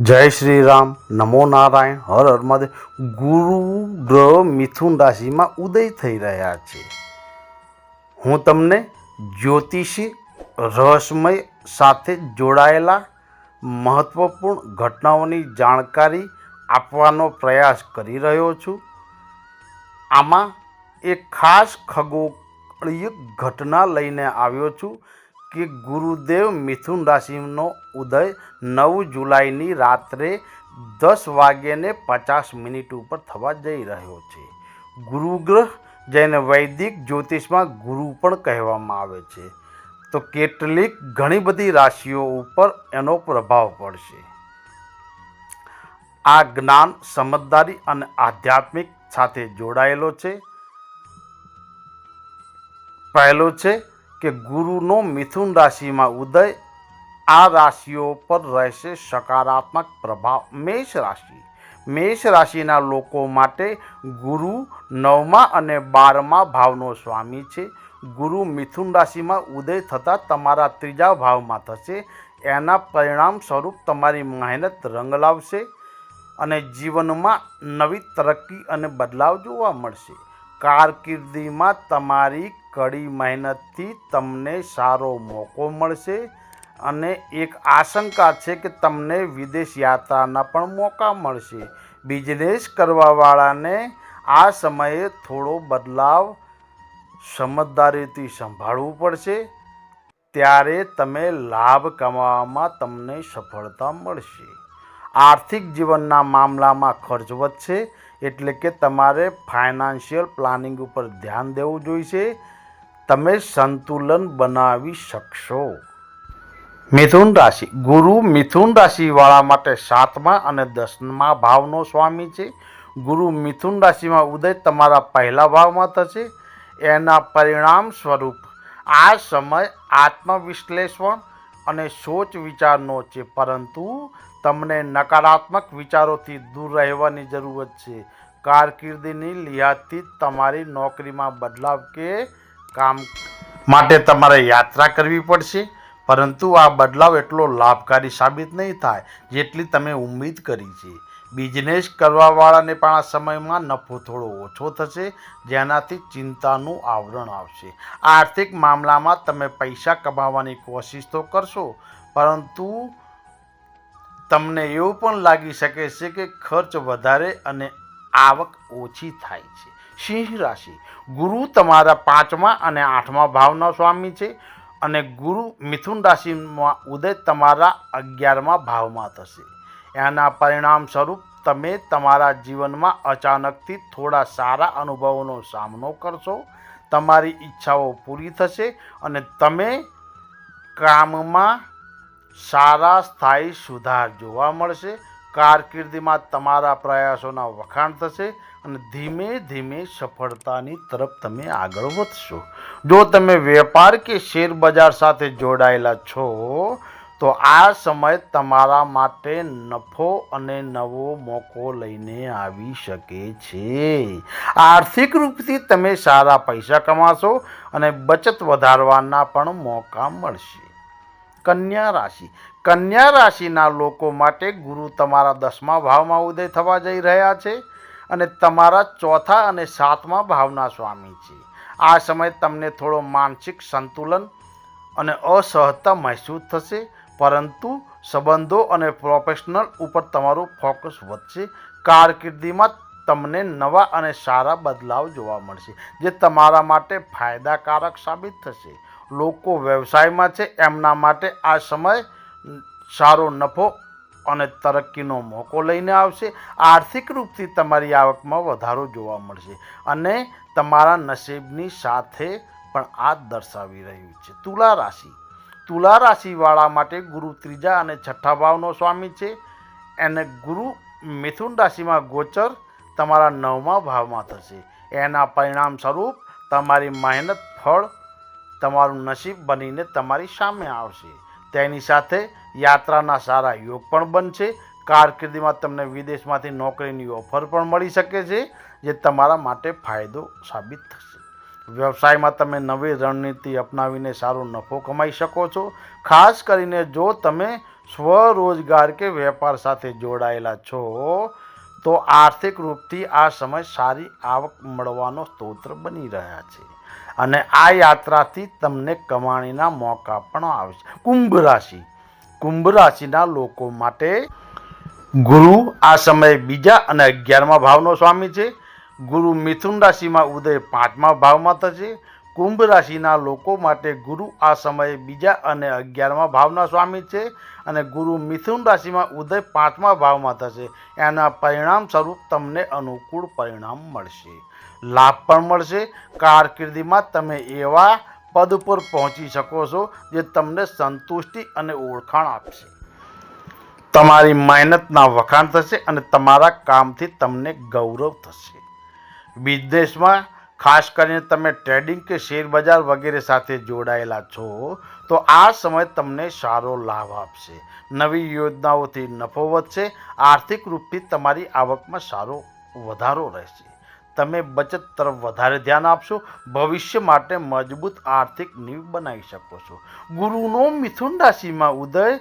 જય શ્રી રામ. નમો નારાયણ. હર હર મહાદેવ. ગુરુ, ગ્રહ, મિથુન રાશિમાં ઉદય થઈ રહ્યા છે. હું તમને જ્યોતિષી રહસ્યમય સાથે જોડાયેલા મહત્વપૂર્ણ ઘટનાઓની જાણકારી આપવાનો પ્રયાસ કરી રહ્યો છું. આમાં એક ખાસ ખગોળીય ઘટના લઈને આવ્યો છું. કે ગુરુદેવ મિથુન રાશિનો ઉદય નવ જુલાઈની રાત્રે દસ વાગ્યાને પચાસ મિનિટ ઉપર થવા જઈ રહ્યો છે. ગુરુગ્રહ જેને વૈદિક જ્યોતિષમાં ગુરુ પણ કહેવામાં આવે છે. તો કેટલીક ઘણી બધી રાશિઓ ઉપર એનો પ્રભાવ પડશે. આ જ્ઞાન સમજદારી અને આધ્યાત્મિક સાથે જોડાયેલો છે. પહેલો છે કે ગુરુનો મિથુન રાશિમાં ઉદય આ રાશિઓ પર રહેશે સકારાત્મક પ્રભાવ મેષ રાશિ. મેષ રાશિના લોકો માટે ગુરુ નવમા અને બારમા ભાવનો સ્વામી છે. ગુરુ મિથુન રાશિમાં ઉદય થતાં તમારા ત્રીજા ભાવમાં થશે. એના પરિણામ સ્વરૂપ તમારી મહેનત રંગ લાવશે અને જીવનમાં નવી તરક્કી અને બદલાવ જોવા મળશે. કારકિર્દીમાં તમારી કડી મહેનતથી તમને સારો મોકો મળશે અને એક આશંકા છે કે તમને વિદેશ યાત્રાના પણ મોકા મળશે. બિઝનેસ કરવાવાળાને આ સમયે થોડો બદલાવ સમજદારીથી સંભાળવું પડશે. ત્યારે તમે લાભ કમાવામાં તમને સફળતા મળશે. આર્થિક જીવનના મામલામાં ખર્ચ વધશે એટલે કે તમારે ફાઇનાન્શિયલ પ્લાનિંગ ઉપર ધ્યાન દેવું જોઈશે. તમે સંતુલન બનાવી શકશો. મિથુન રાશિ. ગુરુ મિથુન રાશિવાળા માટે સાતમા અને દસમા ભાવનો સ્વામી છે. ગુરુ મિથુન રાશિમાં ઉદય તમારા પહેલા ભાવમાં થશે. એના પરિણામ સ્વરૂપ આ સમય આત્મવિશ્લેષણ અને સોચ વિચારનો છે. પરંતુ તમને નકારાત્મક વિચારોથી દૂર રહેવાની જરૂરત છે. કારકિર્દીની લિહાજથી તમારી નોકરીમાં બદલાવ કે કામ માટે તમારે યાત્રા કરવી પડશે, પરંતુ આ બદલાવ એટલો લાભકારી સાબિત નહીં થાય જેટલી તમે ઉમ્મીદ કરી છે. બિઝનેસ કરવાવાળાને પણ આ સમયમાં નફો થોડો ઓછો થશે, જેનાથી ચિંતાનું આવરણ આવશે. આર્થિક મામલામાં તમે પૈસા કમાવાની કોશિશ તો કરશો, પરંતુ તમને એવું પણ લાગી શકે છે કે ખર્ચ વધારે અને આવક ઓછી થાય છે. સિંહ રાશિ. ગુરુ તમારા પાંચમા અને આઠમા ભાવના સ્વામી છે અને ગુરુ મિથુન રાશિમાં ઉદય તમારા અગિયારમા ભાવમાં થશે. એના પરિણામ સ્વરૂપ તમે તમારા જીવનમાં અચાનકથી થોડા સારા અનુભવોનો સામનો કરશો. તમારી ઈચ્છાઓ પૂરી થશે અને તમે કામમાં સારા સ્થાયી સુધાર જોવા મળશે. કારકિર્દીમાં તમારા પ્રયાસોના વખાણ થશે. અને ધીમે ધીમે સફળતાની તરફ તમે આગળ વધશો. જો તમે વેપાર કે શેર બજાર સાથે જોડાયેલા છો, તો આ સમય તમારા માટે નફો અને નવો મોકો લઈને આવી શકે છે. આર્થિક રૂપથી તમે સારા પૈસા કમાશો અને બચત વધારવાના પણ મોકા મળશે. કન્યા રાશિ. કન્યા રાશિના લોકો માટે ગુરુ તમારા દસમા ભાવમાં ઉદય થવા જઈ રહ્યા છે. અને તમારા ચોથા અને સાતમા ભાવના સ્વામી છે. આ સમય તમને થોડો માનસિક સંતુલન અને અસહજતા મહેસૂસ થશે, પરંતુ સંબંધો અને પ્રોફેશનલ ઉપર તમારું ફોકસ વધશે. કારકિર્દીમાં તમને નવા અને સારા બદલાવ જોવા મળશે, જે તમારા માટે ફાયદાકારક સાબિત થશે. લોકો વ્યવસાયમાં છે, એમના માટે આ સમય સારો નફો અને તરક્કીનો મોકો લઈને આવશે. આર્થિક રૂપથી તમારી આવકમાં વધારો જોવા મળશે અને તમારા નસીબની સાથે પણ આ દર્શાવી રહ્યું છે. તુલા રાશિ. તુલા રાશિવાળા માટે ગુરુ ત્રીજા અને છઠ્ઠા ભાવનો સ્વામી છે. એને ગુરુ મિથુન રાશિમાં ગોચર તમારા નવમા ભાવમાં થશે. એના પરિણામ સ્વરૂપ તમારી મહેનત ફળ તમારું નસીબ બનીને તમારી સામે આવશે. તેની સાથે યાત્રાના સારા યોગ પણ બનશે. કારકિર્દીમાં તમને વિદેશમાંથી નોકરીની ઓફર પણ મળી શકે છે, જે તમારા માટે ફાયદો સાબિત થશે. વ્યવસાયમાં તમે નવી રણનીતિ અપનાવીને સારો નફો કમાઈ શકો છો. ખાસ કરીને જો તમે સ્વરોજગાર કે વેપાર સાથે જોડાયેલા છો, તો આર્થિક રૂપથી આ સમય સારી આવક મળવાનો સ્તોત્ર બની રહ્યા છે. અને આ યાત્રાથી તમને કમાણીના મોકા પણ આવશે કુંભ રાશિ. કુંભ રાશિના લોકો માટે ગુરુ આ સમયે બીજા અને અગિયારમા ભાવનો સ્વામી છે. ગુરુ મિથુન રાશિમાં ઉદય પાંચમા ભાવમાં થશે. કુંભ રાશિના લોકો માટે ગુરુ આ સમયે બીજા અને અગિયારમા ભાવના સ્વામી છે અને ગુરુ મિથુન રાશિમાં ઉદય પાંચમા ભાવમાં થશે. એના પરિણામ સ્વરૂપ તમને અનુકૂળ પરિણામ મળશે. લાભ પણ મળશે. કારકિર્દીમાં તમે એવા પદ પર પહોંચી શકો છો, જે તમને સંતુષ્ટિ અને ઓળખાણ આપશે. તમારી મહેનતના વખાણ થશે અને તમારા કામથી તમને ગૌરવ થશે. બિઝનેસમાં ખાસ કરીને તમે ટ્રેડિંગ કે શેર બજાર વગેરે સાથે જોડાયેલા છો, તો આ સમય તમને સારો લાભ આપશે. નવી યોજનાઓથી નફો વધશે, આર્થિક રૂપથી તમારી આવકમાં સારો વધારો રહેશે. તમે બચત તરફ વધારે ધ્યાન આપશો, ભવિષ્ય માટે મજબૂત આર્થિક નીવ બનાવી શકો છો. ગુરુનો મિથુન રાશિમાં ઉદય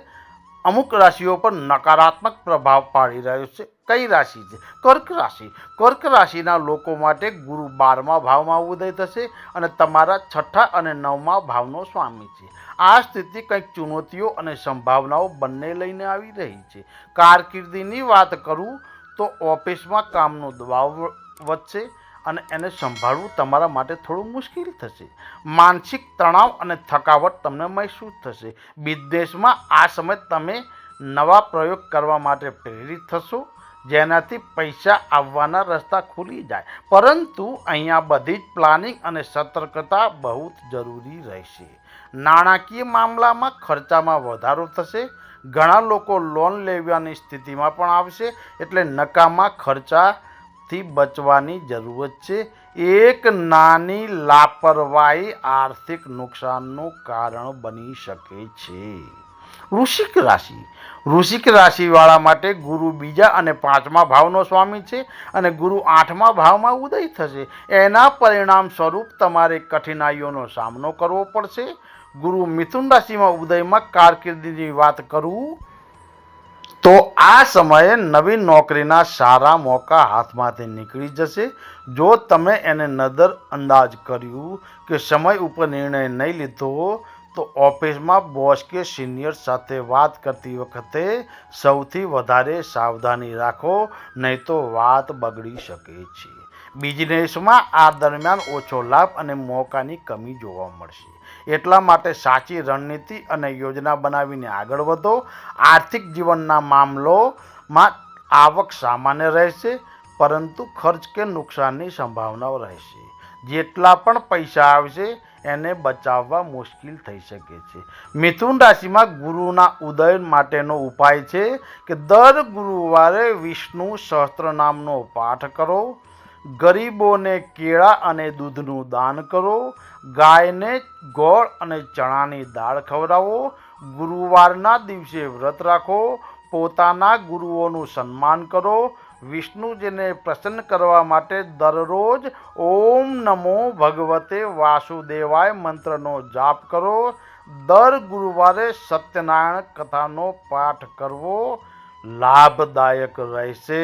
અમુક રાશિઓ પર નકારાત્મક પ્રભાવ પાડી રહ્યો છે. કઈ રાશિ છે? કર્ક રાશિ. કર્ક રાશિના લોકો માટે ગુરુ બારમા ભાવમાં ઉદય થશે અને તમારા છઠ્ઠા અને નવમા ભાવનો સ્વામી છે. આ સ્થિતિ કંઈક ચુનૌતીઓ અને સંભાવનાઓ બંને લઈને આવી રહી છે. કારકિર્દીની વાત કરું તો ઓફિસમાં કામનો દબાવ વધશે અને એને સંભાળવું તમારા માટે થોડું મુશ્કેલ થશે. માનસિક તણાવ અને થકાવટ તમને મહેસૂસ થશે. બિઝનેસમાં આ સમય તમે નવા પ્રયોગ કરવા માટે પ્રેરિત થશો, જેનાથી પૈસા આવવાના રસ્તા ખુલી જાય. પરંતુ અહીંયા બધી જ પ્લાનિંગ અને સતર્કતા બહુ જરૂરી રહેશે. નાણાકીય મામલામાં ખર્ચામાં વધારો થશે, ઘણા લોકો લોન લેવાની સ્થિતિમાં પણ આવશે, એટલે નકામા ખર્ચાથી બચવાની જરૂરત છે. એક નાની લાપરવાહી આર્થિક નુકસાનનું કારણ બની શકે છે. વૃશ્ચિક રાશિ. વૃશ્ચિક રાશિવાળા માટે ગુરુ બીજા અને પાંચમા ભાવનો સ્વામી છે અને ગુરુ આઠમા ભાવમાં ઉદય થશે. એના પરિણામ સ્વરૂપ તમારે કઠિનાઈઓનો સામનો કરવો પડશે. ગુરુ મિથુન રાશિમાં ઉદયમાં કારકિર્દીની વાત કરું તો આ સમયે નવી નોકરીના સારા મોકા હાથમાંથી નીકળી જશે. જો તમે એને નજર અંદાજ કર્યું કે સમય ઉપર નિર્ણય નહીં લીધો, તો ઓફિસમાં બોસ કે સિનિયર સાથે વાત કરતી વખતે સૌથી વધારે સાવધાની રાખો, નહીં તો વાત બગડી શકે છે. બિઝનેસમાં આ દરમિયાન ઓછો લાભ અને મોકાની કમી જોવા મળશે. એટલા માટે સાચી રણનીતિ અને યોજના બનાવીને આગળ વધો. આર્થિક જીવનના મામલોમાં આવક સામાન્ય રહેશે, પરંતુ ખર્ચ કે નુકસાનની સંભાવનાઓ રહેશે. જેટલા પણ પૈસા આવશે, એને બચાવવા મુશ્કેલ થઈ શકે છે. મિથુન રાશિમાં ગુરુના ઉદય માટેનો ઉપાય છે કે દર ગુરુવારે વિષ્ણુ સહસ્ત્ર નામનો પાઠ કરો. ગરીબોને કેળા અને દૂધનું દાન કરો, ગાયને ગોળ અને ચણાની દાળ ખવડાવો, ગુરુવારના દિવસે વ્રત રાખો, પોતાના ગુરુઓનું સન્માન કરો, વિષ્ણુજીને પ્રસન્ન કરવા માટે દરરોજ ઓમ નમો ભગવતે વાસુદેવાય મંત્રનો જાપ કરો, દર ગુરુવારે સત્યનારાયણ કથાનો પાઠ કરવો લાભદાયક રહેશે.